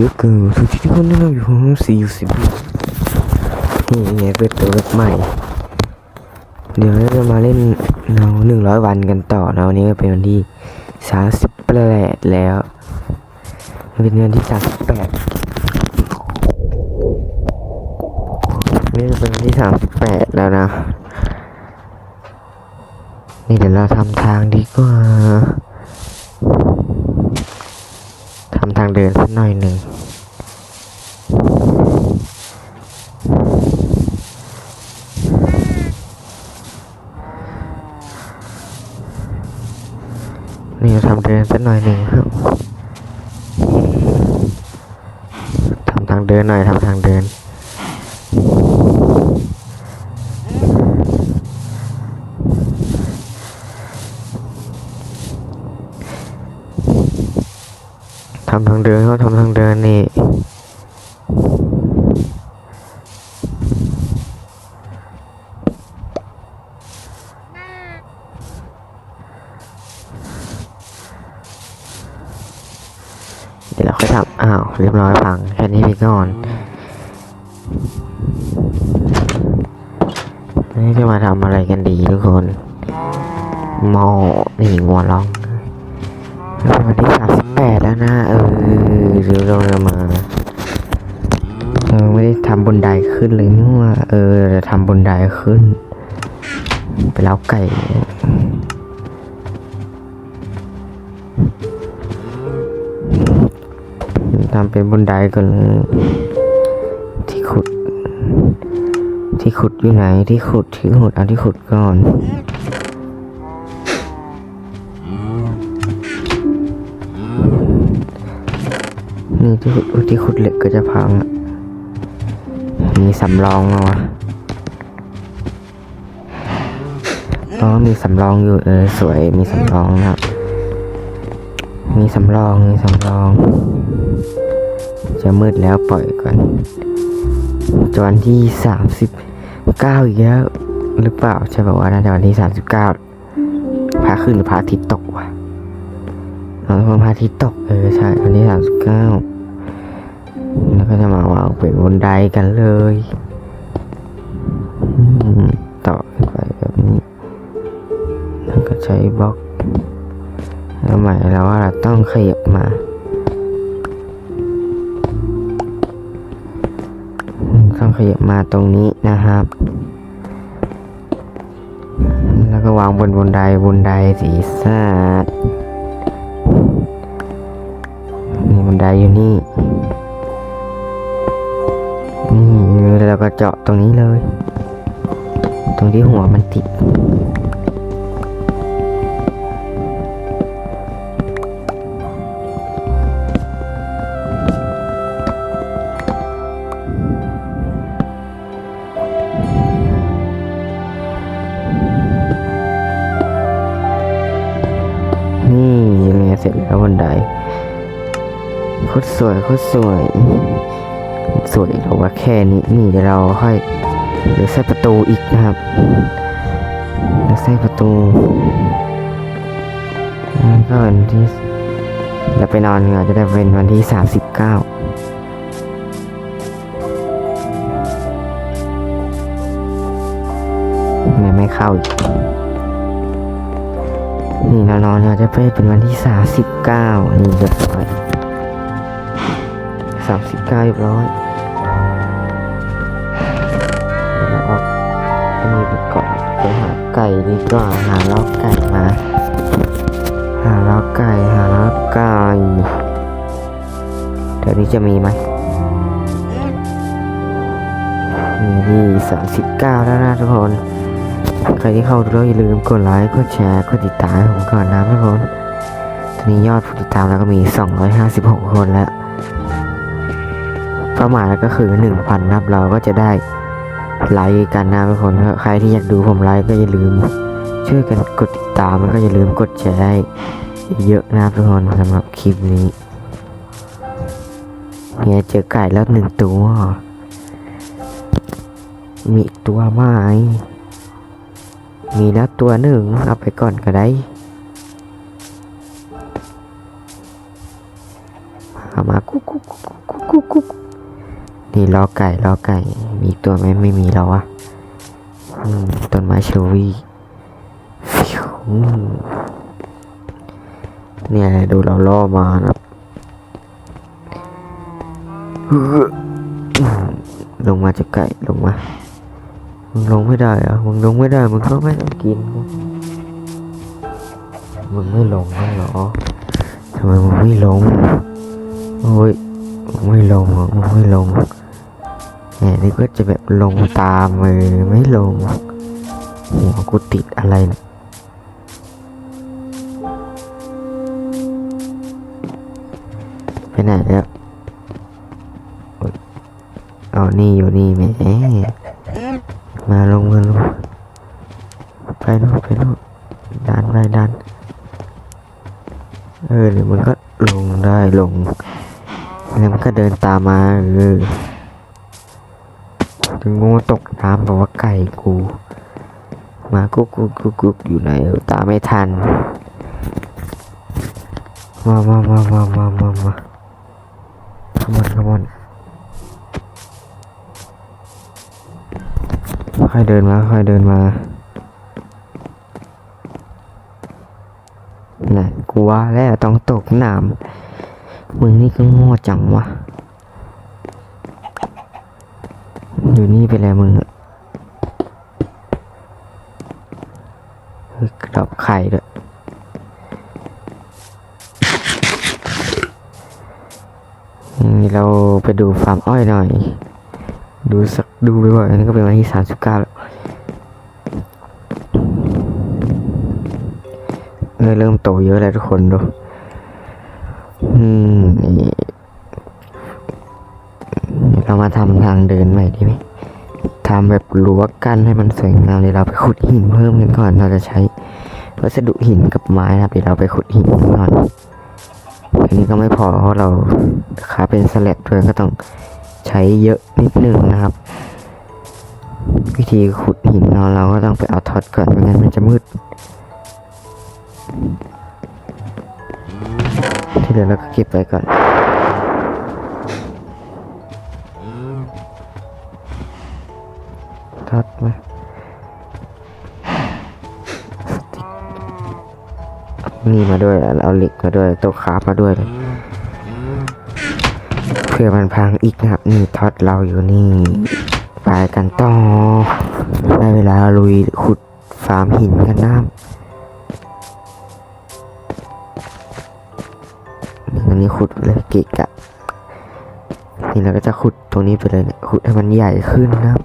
ยอะเกินทุกที่ทุกคนนั่งอยู่ห้องสี่สิบนี่ไงเปิดตัวรถใหม่ เดี๋ยวเราจะมาเล่นเราหนึ่งร้อยวันกันต่อนะวันนี้ก็เป็นวันที่สามสิบแปดแล้วเป็นวันที่สามสิบแปดนี่เป็นวันที่สามสิบแปดแล้วนะ นี่เดี๋ยวเราทำทางดีกว่า เดินสักหน่อยหนึ่งนี่ทำเดินสักหน่อยหนึ่งครับทำทางเดินหน่อยทำทางเดิน ทำทางเดินเขาทำทางเดินนี่เดี๋ยวเราค่อยทำอ้าว เรียบร้อยพัง แค่นี้ไปก่อนนี่จะมาทำอะไรกันดีทุกคนหมอนี่หัวร้อง วันที่สามสิบแปดแล้วนะ เออเดี๋ยวเราจะมาเออไม่ได้ทำบนไดขึ้นเลยนี่ว่าเออจะทำบนไดขึ้น ไปเล้าไก่ทำเป็นบนไดก่อนที่ขุด ที่ขุดอยู่ไหนที่ขุดที่ขุดเอาที่ขุดก่อน นี่ที่ขุดที่ขุดเหล็กก็จะพังอะมีสำรองเหรอวะอ๋อมีสำรองอยู่เออสวยมีสำรองนะมีสำรองมีสำรอง จะมืดแล้วปล่อยก่อนจนวันที่สามสิบเก้าอีกแล้วหรือเปล่าใช่แบบว่าน่าจะวันที่สามสิบเก้าพระขึ้นหรือพระอาทิตย์ตกวะเอาพระอาทิตย์ตกเออใช่วันที่สามสิบเก้า แล้วก็จะมาวางเป็นบนไดกันเลยต่อขึ้นไปแบบนี้ แล้วก็ใช้บล็อกแล้วหมายแล้วว่าเราต้องขยับมาต้องขยับมาตรงนี้นะครับ แล้วก็วางบนบนไดบนไดสีสาดนี่บนไดอยู่นี่ เราก็เจาะตรงนี้เลย ตรงที่หัวมันติด นี่ยังไงเสร็จแล้วบนไดโคตรสวยโคตรสวย สวยเราว่าแค่นี้นี่เดี๋ยวเราค่อยเดี๋ยวใส่ประตูอีกนะครับเดี๋ยวใส่ประตูแล้วก็วันที่เราไปนอนกันจะได้เป็นวันที่สามสิบเก้าไม่ไม่เข้าอีกนี่เรานอนเราจะไปเป็นวันที่สามสิบเก้านี่เรียบร้อย สามสิบเก้าเรียบร้อยแล้วก็อันนี้ไปก่อนไปหาไก่ดีกว่าหาล้อกไก่มา หาล้อกไก่หาล้อไก่เดี๋ยวนี้จะมีไหมมีที่สามสิบเก้าแล้วนะทุกคนใครที่เข้าดูแล้วอย่าลืมกดไลค์กดแชร์กดติดตามให้ผมก่อนนะทุกคนตอนนี้ยอดผู้ติดตามแล้วก็มี 256 คนแล้ว เป้าหมายแล้วก็คือ 1,000นับเราก็จะได้ไลค์กันนะทุกคนใครที่อยากดูผมไลค์ก็อย่าลืม ช่วยกันกดติดตามแล้วก็อย่าลืมกดแชร์ให้เยอะนะทุกคนสำหรับคลิปนี้เนี่ยเจอไก่แล้วหนึ่งตัว มีตัวไหมมีแล้วตัวหนึ่งเอาไปก่อนก็ได้เอามากุ๊กกุ๊กกุ๊กกุ๊กกุ๊กกุ๊ก นี่ล้อไก่ล้อไก่ มีตัวไหมไม่มีแล้ววะอืมต้นไม้เชอร์รี่ฟิวเนี่ยดูเราล่อมานะลงมาจะไก่ลงมา มึงลงไม่ได้อะมึงลงไม่ได้ มึงก็ไม่ต้องกิน มึงไม่ลงบ้หรอทำไมมึงไม่ลง โอ้ยมึงไม่ลงมึงไม่ลง แหมนี่ก็จะแบบลงตามมือไม่ลง หัวกูติดอะไรนะไปไหนแล้วอ๊ยเอานี่อยู่นี่แหมมาลงมาลงไปโน่ไปโน่ดันไปดันเออเดี๋ยวมันก็ลงได้ลงแล้วมันก็เดินตามมาเออ ถึงงูตกน้ำบอกว่าไก่กู มากุ๊กกุ๊กกุ๊กกุ๊กอยู่ไหนตาไม่ทัน มามามามามามามาขมอนขมอนค่อยเดินมาค่อยเดินมาน่ะกูว่าแล้วต้องตกน้ำมึงนี่ก็โง่จังวะ อยู่นี่ไปแล้วมึงกระดอบไข่ด้วยนี่เราไปดูฟาร์มอ้อยหน่อย ดูสักดูไปบ่อยๆอันนี้ก็เป็นวันที่สามสิบเก้าแล้วเออเริ่มโตเยอะแล้วทุกคนดู อืมนี่ เรามาทำทางเดินใหม่ดีไหมทำแบบรั้วกั้นให้มันสวยงามเลยเราไปขุดหินเพิ่มกันก่อนเราจะใช้วัสดุหินกับไม้นะครับเดี๋ยวเราไปขุดหินก่อนอันนี้ก็ไม่พอเพราะเราค้าเป็นสแลบด้วยก็ต้องใช้เยอะนิดนึงนะครับ วิธีขุดหินเราเราก็ต้องไปเอาท็อตก่อนไม่งั้นมันจะมืดที่เหลือเราก็เก็บไว้ก่อน ทัดไหมนี่มาด้วย เอาเหล็กมาด้วยโต๊ะคามาด้วยเลยเพื่อมันพังอีกนะครับนี่ท็อตเราอยู่นี่ ไปกันต่อได้เวลาลุยขุดฟาร์มหินกันนะอันนี้ขุดเลยเกะกะนี่เราก็จะขุดตรงนี้ไปเลยเนี่ยขุดให้มันใหญ่ขึ้นนะ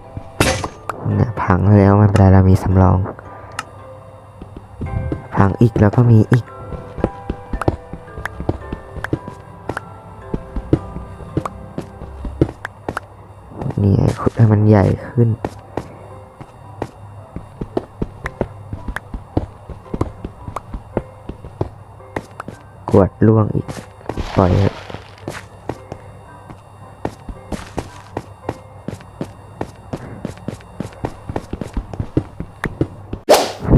เนี่ยพังแล้วไม่เป็นไรเรามีสำรอง พังอีกแล้วก็มีอีก นี่ไงขุดให้มันใหญ่ขึ้นกวดล่วงอีก ปล่อย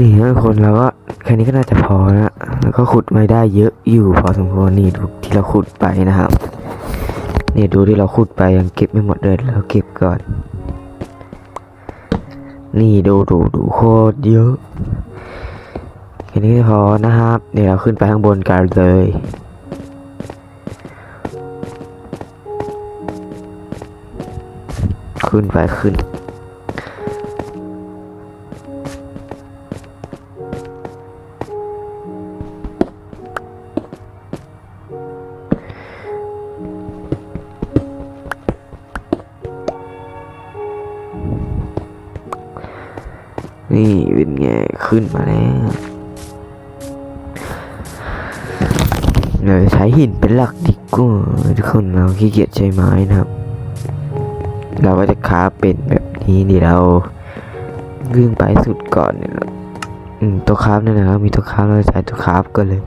นี่ทุกคนเราก็แค่นี้ก็น่าจะพอนะแล้วก็ขุดไม่ได้เยอะอยู่พอสมควรนี่ดูที่เราขุดไปนะครับเนี่ยดูที่เราขุดไปยังเก็บไม่หมดเลยเราเก็บก่อน นี่ดูดูดูโคตรเยอะแค่นี้พอนะครับเดี๋ยวเราขึ้นไปข้างบนกันเลยขึ้นไปขึ้น ขึ้นมาแล้วเราใช้หินเป็นหลักดีกว่าทุกคนเราขี้เกียจใช้ไม้นะครับ เราก็จะคราเป็นแบบนี้ดี๋ยวเราวิ่งไปสุดก่อนเนี่ยตัวคราฟเนี่ยนะครับมีตัวคราฟเราใช้ตัวคราฟก็เลย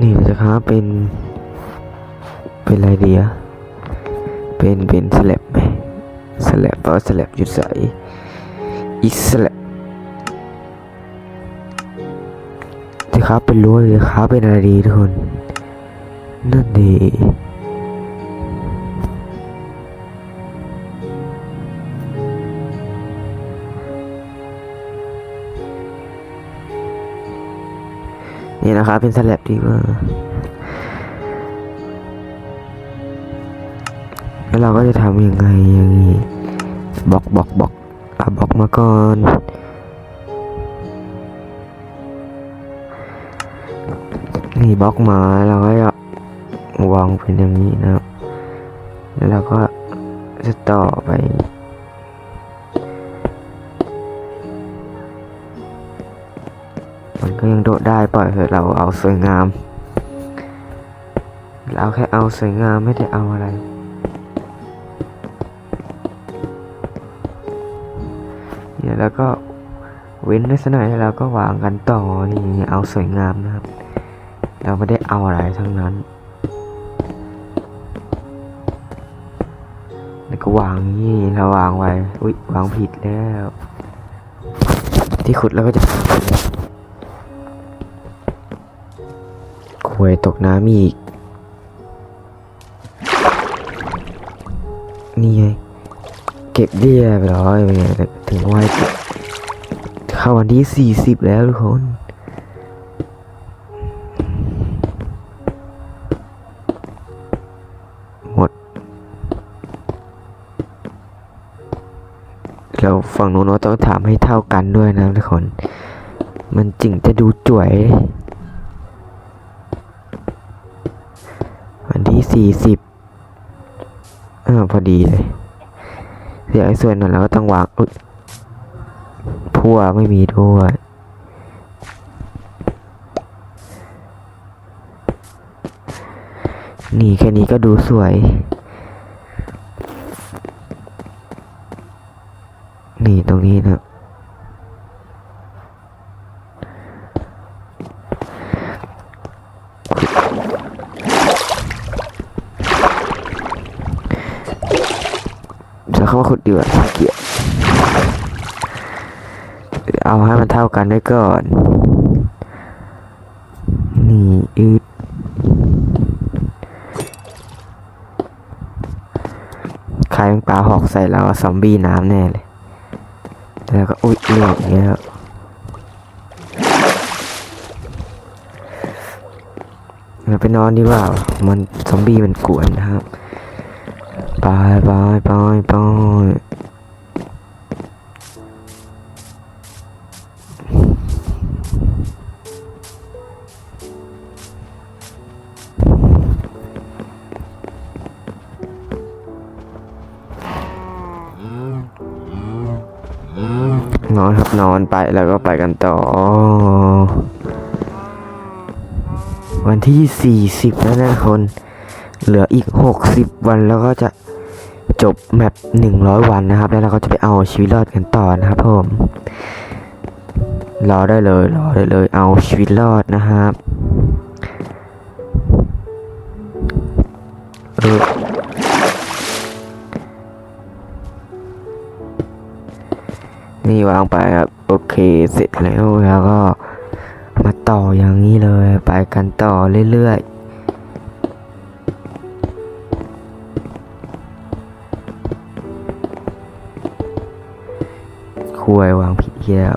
นี่เราจะคราเป็นเป็นอะไรดีอะเป็นเป็นสลั บไหมสลับเพราะสลบอยู่ใสอีสลับจะครับเป็นรั้วหรือครับเป็นอะไรดีทุกคนนั่นดีนี่นะครับ เป็นสแลบดีกว่า แล้วเราก็จะทำยังไงอย่างนี้ บล็อกบล็อกบล็อกอะบล็อกมาก่อนนี่บล็อกมาเราก็จะวางเป็นอย่างนี้นะครับ แล้วเราก็จะต่อไป มันก็ยังโดดได้ปล่อยเถอะเราเอาสวยงาม เราแค่เอาสวยงามไม่ได้เอาอะไร แล้วก็เว้นไว้สักหน่อยแล้วเราก็วางกันต่อนี่เอาสวยงามนะครับ เราไม่ได้เอาอะไรทั้งนั้น แล้วก็วางนี่เราวางไว้อุ๊ยวางผิดแล้ว ที่ขุดแล้วก็จะควยตกน้ำอีก นี่ไง ก็บเรียบร้อยไปถึงวัยเข้าวันที่สี่สิบแล้วทุกคนหมดเราฝั่งนู้นเราต้องถามให้เท่ากันด้วยนะทุกคน มันจึงจะดูจ่วย วันที่สี่สิบเออพอดีเลย เสียวไอ้ส่วนนั้นเราก็ต้องวางอุ๊ยพั่วไม่มีด้วยนี่แค่นี้ก็ดูสวย นี่ตรงนี้นะ จะเข้ามาขุดดีกว่าเกียจเอาให้มันเท่ากันได้ก่อน นี่อืดใครเป็นปลาหอกใส่เราซอมบี้น้ำแน่เลย แล้วก็อุ๊ยเลือกอย่างเงี้ยครับเราไปนอนดีกว่า มันซอมบี้มันกวนนะครับ บายบายบายบายนอนครับนอนไปแล้วก็ไปกันต่อ วันที่ 40 แล้วนะคน เหลืออีก 60 วันแล้วก็จะ จบแมป100วันนะครับ แล้วเราก็จะไปเอาชีวิตรอดกันต่อนะครับผมรอได้เลยรอได้เลยเอาชีวิตรอดนะครับเออนี่วางไปครับโอเคเสร็จแล้วแล้วก็มาต่ออย่างนี้เลยไปกันต่อเรื่อย คุยวางผิดอีกแล้ว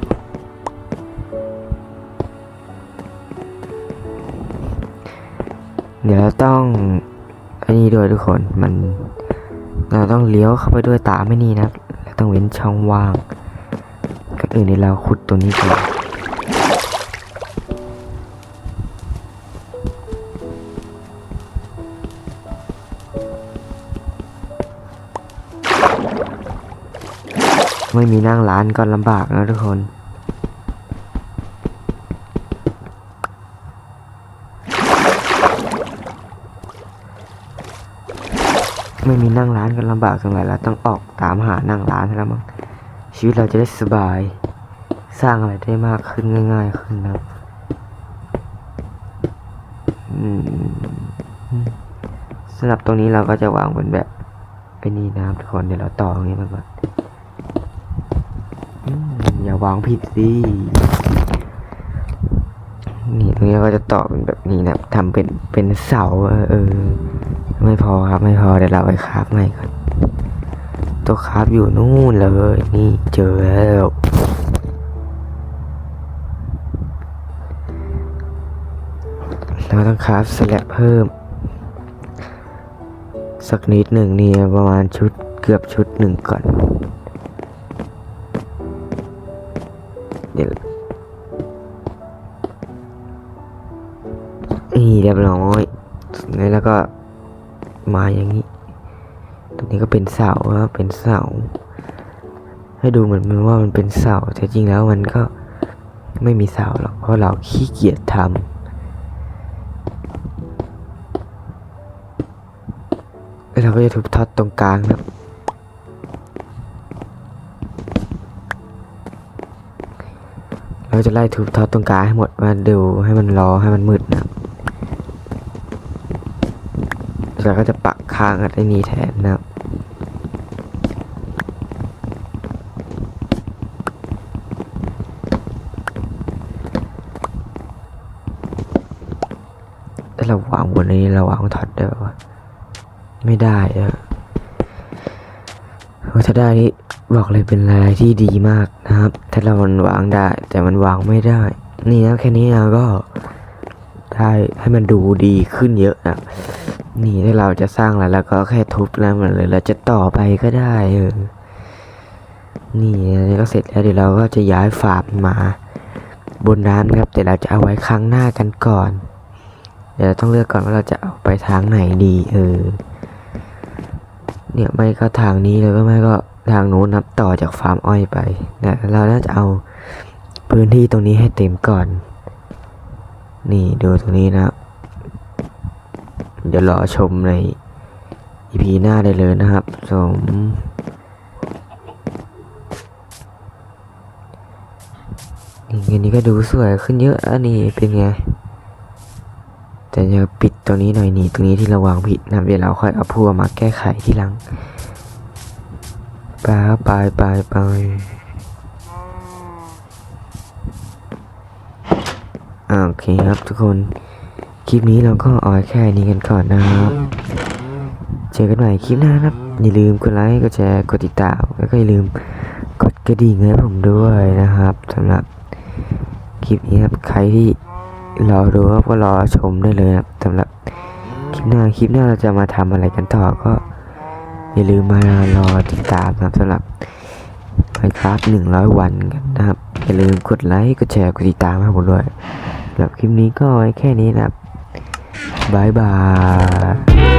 เดี๋ยวเราต้องอันนี้ด้วยทุกคนมันเราต้องเลี้ยวเข้าไปด้วยตาไม่นี่นะเราต้องเว้นช่องว่างก่อนอื่นในเราขุดตัวนี้ก่อน ไม่มีนั่งร้านก็ลำบากนะทุกคนไม่มีนั่งร้านกันลำบากตรงไหนแล้วต้องออกตามหานั่งร้านแล้วมั้งชีวิตเราจะได้สบาย สร้างอะไรได้มากขึ้นง่าย ๆ ขึ้นนะสำหรับตรงนี้เราก็จะวางเป็นแบบเป็นนี่นะครับทุกคนเดี๋ยวเราต่อตรงนี้มาก่อน อย่าวางผิดสินี่ตรงนี้ก็จะต่อเป็นแบบนี้นะทำเป็นเป็นเสาเออเออ ไม่พอครับไม่พอเดี๋ยวเราไปคราฟใหม่ก่อนตัวคราฟอยู่นู่นเลย นี่เจอแล้วเราต้องคราฟสแลบเพิ่ม สักนิดหนึ่งนี่ประมาณชุดเกือบชุดหนึ่งก่อน เดี๋ยวนี่เรียบร้อยนี่แล้วก็มาอย่างนี้ ตรงนี้ก็เป็นเสาครับเป็นเสา ให้ดูเหมือนมันว่ามันเป็นเสาแต่จริงแล้วมันก็ไม่มีเสาหรอก เพราะเราขี้เกียจทำเราก็จะทุบท็อตตรงกลางครับ เราจะไล่ทุบท็อตตรงกลางให้หมดมาดูให้มันรอให้มันมืดนะแล้วก็จะปักข้างกับไอ้นี้แทนนะครับถ้าเราวางบนนี้เราวางท็อตได้ปะวะไม่ได้อะาะถ้าได้นี่บอกเลยเป็นอะไรที่ดีมากนะครับ ถ้าเรามันวางได้ แต่มันวางไม่ได้ นี่นะแค่นี้เราก็ได้ให้มันดูดีขึ้นเยอะนะนี่ถ้าเราจะสร้างอะไรแล้วก็แค่ทุบแล้วมันเลยเราจะต่อไปก็ได้เออนี่นนี้ก็เสร็จแล้วเดี๋ยวเราก็จะย้ายฟาร์มมา บนน้ำนะครับ แต่เราจะเอาไว้ครั้งหน้ากันก่อน เดี๋ยวเราต้องเลือกก่อนว่าเราจะเอาไปทางไหนดี เออ เนี่ยไม่ก็ทางนี้เลยก็ไม่ก็ทางโน้นนับต่อจากฟาร์มอ้อยไปนะเราน่าจะเอาพื้นที่ตรงนี้ให้เต็มก่อน นี่ดูตรงนี้นะครับเดี๋ยวรอชมใน EP หน้าได้เลยนะครับ สม นี่อันนี้ก็ดูสวยขึ้นเยอะอันนี้เป็นไง แต่จะปิดตรงนี้หน่อยนี่ตรงนี้ที่เราวางผิดนะเดี๋ยวเราค่อยเอาพัวมาแก้ไขทีหลังไปไปไปไปโอเคครับทุกคน คลิปนี้เราก็เอาไว้แค่นี้กันก่อนนะครับ เจอกันใหม่คลิปหน้านะครับ อย่าลืมกดไลค์ กดแชร์ กดติดตาม แล้วก็อย่าลืมกดกระดิ่งให้ผมด้วยนะครับสำหรับคลิปนี้ครับ ใครที่ รอดูครับก็รอชมได้เลยครับสำหรับคลิปหน้าคลิปหน้าเราจะมาทำอะไรกันต่อก็ อย่าลืมมารอติดตามนะครับสำหรับไมครับหนึ่งร้อยวันกันนะครับ อย่าลืมกดไลค์กดแชร์กดติดตามให้ผมด้วยสำหรับคลิปนี้ก็ไว้แค่นี้นะครับบายบาย